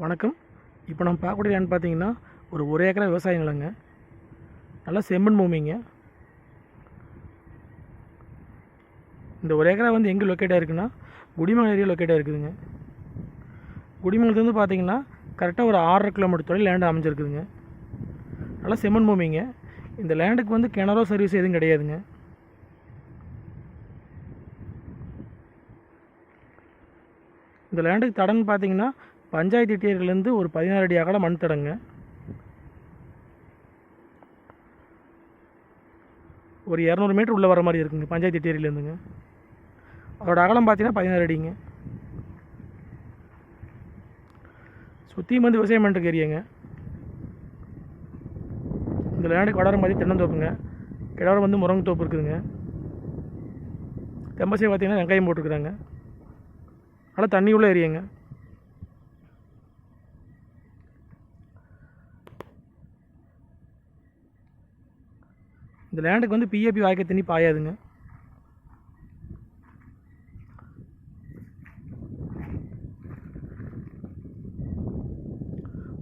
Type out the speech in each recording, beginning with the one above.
வணக்கம். இப்போ நம்ம பார்க்கக்கூடிய லேண்ட் பார்த்தீங்கன்னா ஒரு ஒரு ஏக்கரா விவசாய நிலங்க. நல்லா செம்மண் பூமிங்க. இந்த ஒரு ஏக்கரா வந்து எங்கே லொக்கேட் ஆயிருக்குன்னா குடிமங்கல் ஏரியா லொக்கேட் இருக்குதுங்க. குடிமங்கலத்துலேருந்து பார்த்தீங்கன்னா கரெக்டாக ஒரு ஆறரை கிலோமீட்டர் தொலைவில் லேண்ட் அமைஞ்சிருக்குதுங்க. நல்லா செம்மண் பூமிங்க. இந்த லேண்டுக்கு வந்து கிணறோ சர்வீஸ் எதுவும் கிடையாதுங்க. இந்த லேண்டுக்கு தடன் பார்த்தீங்கன்னா பஞ்சாயத்து டீர்லேருந்து ஒரு பதினாறு அடி அகல மண் தடங்க. ஒரு இரநூறு மீட்டர் உள்ளே வர மாதிரி இருக்குங்க பஞ்சாயத்து டீர்லேருந்துங்க அதோட அகலம் பார்த்தீங்கன்னா பதினாறு அடிங்க. சுற்றியும் வந்து விவசாயம் பண்ணிட்டு ஏரியாங்க. இந்த லேண்டுக்கு வடர மாதிரி தென்னந்தோப்புங்க. கிடவரம் வந்து முருங்கைத்தோப்பு இருக்குதுங்க. தெம்பசை பார்த்தீங்கன்னா வெங்காயம் போட்டுருக்குறாங்க. நல்லா தண்ணி உள்ள ஏரியாங்க. இந்த லேண்டுக்கு வந்து பிஏபி வாய்க்க தண்ணி பாயாதுங்க.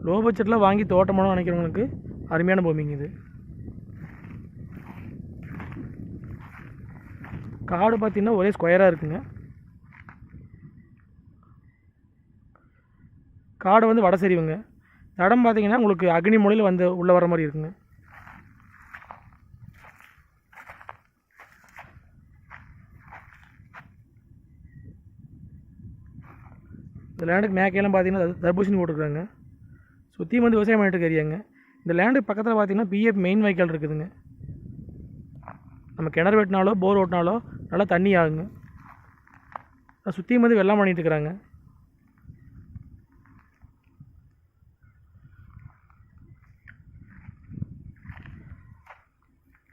லோ பட்ஜெட்டில் வாங்கி தோட்டமானு நினைக்கிறவங்களுக்கு அருமையான பூமிங்க இது. காடு பார்த்தீங்கன்னா ஒரே ஸ்கொயராக இருக்குங்க. காடு வந்து வடை சரிவுங்க தடம் பார்த்தீங்கன்னா உங்களுக்கு அக்னி மூலையில் வந்து உள்ளே வர மாதிரி இருக்குங்க. இந்த லேண்டுக்கு மேக்கையெல்லாம் பார்த்தீங்கன்னா தர்பூசணி போட்டிருக்காங்க சுற்றியும் வந்து விவசாயம் பண்ணிட்டு இருக்காங்க இந்த லேண்டுக்கு பக்கத்தில் பார்த்தீங்கன்னா பிஎஃப் மெயின் வைக்கல் இருக்குதுங்க. நம்ம கிணறு வெட்டினாலோ போர் ஓட்டினாலோ நல்லா தண்ணி ஆகுங்க. சுற்றியும் வந்து வெள்ளம் பண்ணிகிட்டு இருக்கிறாங்க.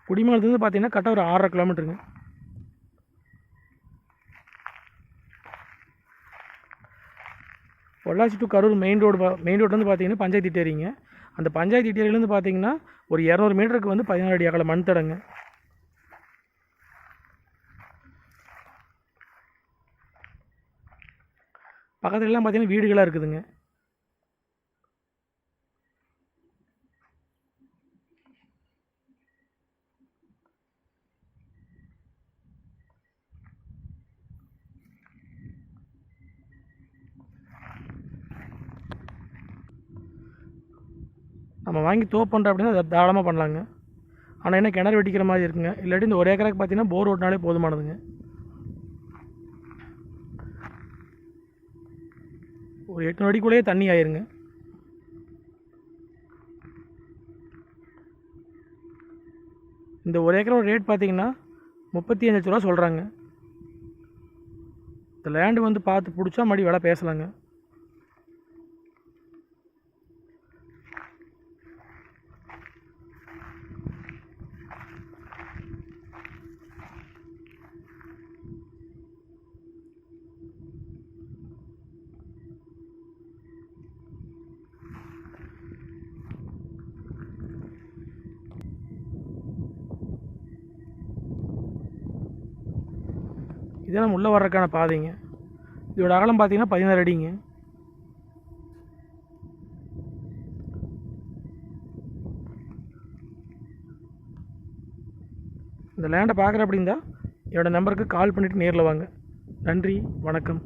குடிமலத்துலேருந்து பார்த்தீங்கன்னா கரெக்டாக ஒரு ஆறரை கிலோமீட்டருங்க Pollachi to Karur main road main ரோட்லேருந்து பார்த்தீங்கன்னா பஞ்சாயத்து இட்டேரிங்க அந்த பஞ்சாயத்து இட்டேரியிலேருந்து பார்த்தீங்கன்னா ஒரு இரநூறு மீட்டருக்கு வந்து பதினாறு அடி அகல மண் தடங்க. பக்கத்துலலாம் பார்த்தீங்கன்னா வீடுகளாக இருக்குதுங்க. நம்ம வாங்கி தோ பண்ணுறோம் அப்படின்னா அதை தாராளமாக பண்ணலாங்க. ஆனால் என்ன கிணறு வெட்டிக்கிற மாதிரி இருக்குங்க. இல்லாட்டி இந்த ஒரு ஏக்கராக்கு பார்த்தீங்கன்னா போர் ஓட்டினாலே போதுமானதுங்க. ஒரு எட்டு அடிக்குள்ளேயே தண்ணி ஆயிருங்க. இந்த ஒரு ஏக்கரோட ரேட் பார்த்தீங்கன்னா முப்பத்தி அஞ்சு லட்ச ரூபா சொல்கிறாங்க இந்த லேண்டு வந்து பார்த்து பிடிச்சா மறுபடியும் விலை பேசலாங்க. இதெல்லாம் உள்ளே வர்றதுக்கான பாதைங்க. இதோட அகலம் பார்த்தீங்கன்னா பதினாறு அடிங்க. இந்த லேண்டை பார்க்குற அப்படின்னா என்னோடய நம்பருக்கு கால் பண்ணிவிட்டு நேரில் வாங்க. நன்றி வணக்கம்.